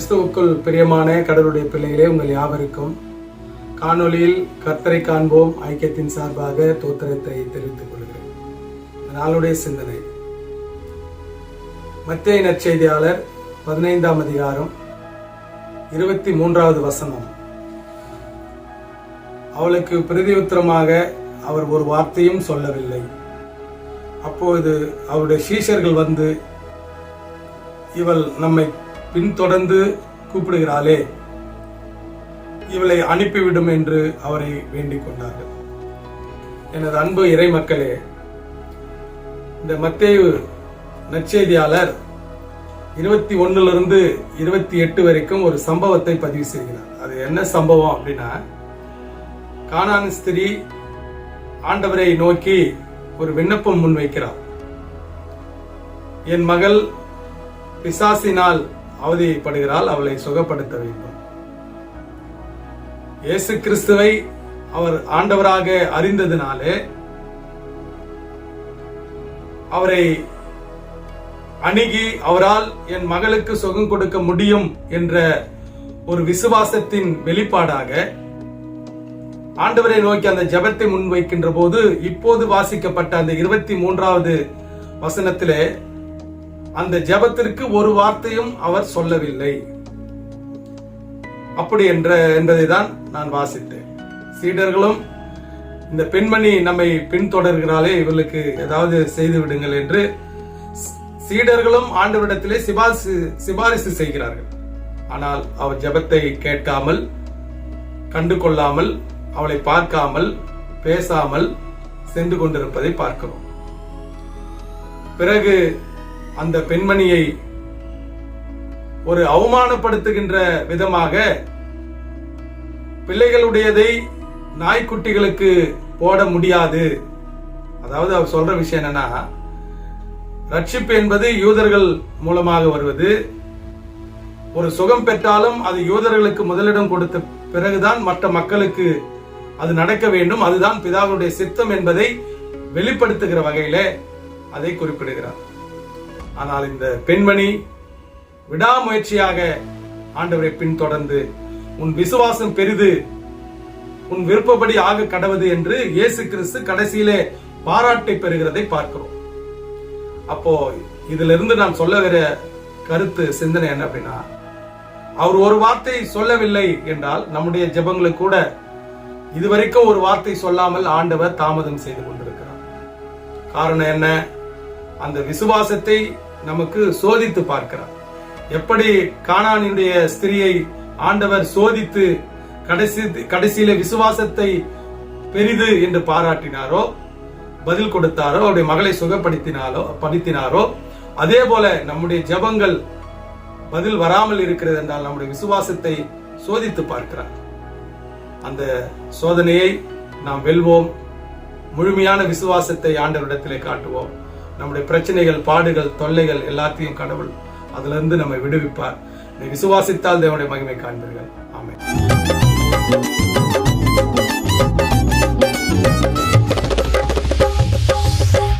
கிறிஸ்துவுக்குள் பிரியமான கடவுளுடைய பிள்ளைகளே உங்கள் யாவருக்கும் காணொளியில் கர்த்தரை காண்போம். ஐக்கியத்தின் சார்பாக தோத்திரத்தை தெரிவித்துக் கொள்கிறேன். நாளுடைய சிந்தனை. மத்திய நற்செய்தியாளர் பதினைந்தாம் அதிகாரம் இருபத்தி மூன்றாவது வசனம். அவளுக்கு பிரதியுத்தரமாக அவர் ஒரு வார்த்தையும் சொல்லவில்லை. அப்போது அவருடைய சீஷர்கள் வந்து இவள் நம்மை பின்தொடர்ந்து கூப்பிடுகிறாளே. இவளை அனுப்பிவிடும் என்று அவரை வேண்டிக் கொண்டார்கள். எனது அன்பு இறை மக்களே இந்த மத்தேவு நற்செய்தியாளர் இருபத்தி ஒண்ணுல இருபத்தி எட்டு வரைக்கும் ஒரு சம்பவத்தை பதிவு செய்கிறார். அது என்ன சம்பவம் அப்படின்னா காணான் ஸ்திரீ ஆண்டவரை நோக்கி ஒரு விண்ணப்பம் முன்வைக்கிறார். என் மகள் பிசாசினால் அவதிப்படுகிறாள் அவளை சுகப்படுத்த வேண்டும். இயேசு கிறிஸ்துவை அவர் ஆண்டவராக அறிந்ததினாலே அவரை அணுகி அவரால் என் மகளுக்கு சுகம் கொடுக்க முடியும் என்ற ஒரு விசுவாசத்தின் வெளிப்பாடாக ஆண்டவரை நோக்கி அந்த ஜெபத்தை முன்வைக்கின்ற போது இப்போது வாசிக்கப்பட்ட அந்த இருபத்தி மூன்றாவது வசனத்திலே அந்த ஜெபத்திற்கு ஒரு வார்த்தையும் அவர் சொல்லவில்லை. அப்படி என்ற என்பதை தான் நான் வாசித்தேன். சீடர்களும் இந்த பெண்மணி நம்மை பின்தொடர்கிறாளே இவளுக்கு ஏதாவது செய்து விடுங்கள் என்று சீடர்களும் ஆண்டவரிடத்திலே சிபாரிசு சிபாரிசு செய்கிறார்கள். ஆனால் அவர் ஜெபத்தை கேட்காமல் கண்டு கொள்ளாமல் அவளை பார்க்காமல் பேசாமல் சென்று கொண்டிருப்பதை பார்க்கிறோம். பிறகு அந்த பெண்மணியை ஒரு அவமானப்படுத்துகின்ற விதமாக பிள்ளைகளுடையதை நாய்க்குட்டிகளுக்கு போட முடியாது. அதாவது அவர் சொல்ற விஷயம் என்னன்னா ரட்சிப்பு என்பது யூதர்கள் மூலமாக வருவது. ஒரு சுகம் பெற்றாலும் அது யூதர்களுக்கு முதலிடம் கொடுத்த பிறகுதான் மற்ற மக்களுக்கு அது நடக்க வேண்டும். அதுதான் பிதாவுடைய சித்தம் என்பதை வெளிப்படுத்துகிற வகையிலே அதை குறிப்பிடுகிறார். ஆனால் இந்த பெண்மணி விடாமுயற்சியாக ஆண்டவரை பின்தொடர்ந்து உன் விசுவாசம் பெரிது உன் விருப்பப்படி ஆக கடவுது என்று இயேசு கிறிஸ்து கடைசியிலே பாராட்டை பெறுகிறதை பார்க்கிறோம். அப்போ இதுல இருந்து நான் சொல்ல வர கருத்து சிந்தனை என்ன அப்படின்னா அவர் ஒரு வார்த்தை சொல்லவில்லை என்றால் நம்முடைய ஜபங்களுக்கு கூட இதுவரைக்கும் ஒரு வார்த்தை சொல்லாமல் ஆண்டவர் தாமதம் செய்து கொண்டிருக்கிறார். காரணம் என்ன? அந்த விசுவாசத்தை நமக்கு சோதித்து பார்க்கிறார். எப்படி கானானினுடைய ஸ்திரியை ஆண்டவர் சோதித்து கடைசி கடைசியில விசுவாசத்தை பெரிது என்று பாராட்டினாரோ பதில் கொடுத்தாரோ அவருடைய மகளை சுகப்படுத்தினாலோ படுத்தினாரோ அதே போல நம்முடைய ஜெபங்கள் பதில் வராமல் இருக்கிறது என்றால் நம்முடைய விசுவாசத்தை சோதித்து பார்க்கிறார். அந்த சோதனையை நாம் வெல்வோம். முழுமையான விசுவாசத்தை ஆண்டவரிடத்திலே காட்டுவோம். நம்முடைய பிரச்சனைகள் பாடுகள் தொல்லைகள் எல்லாத்தையும் கடவுள் அதுல இருந்து நம்மை விடுவிப்பார். விசுவாசித்தால் தேவனுடைய மகிமை காண்பீர்கள். ஆமை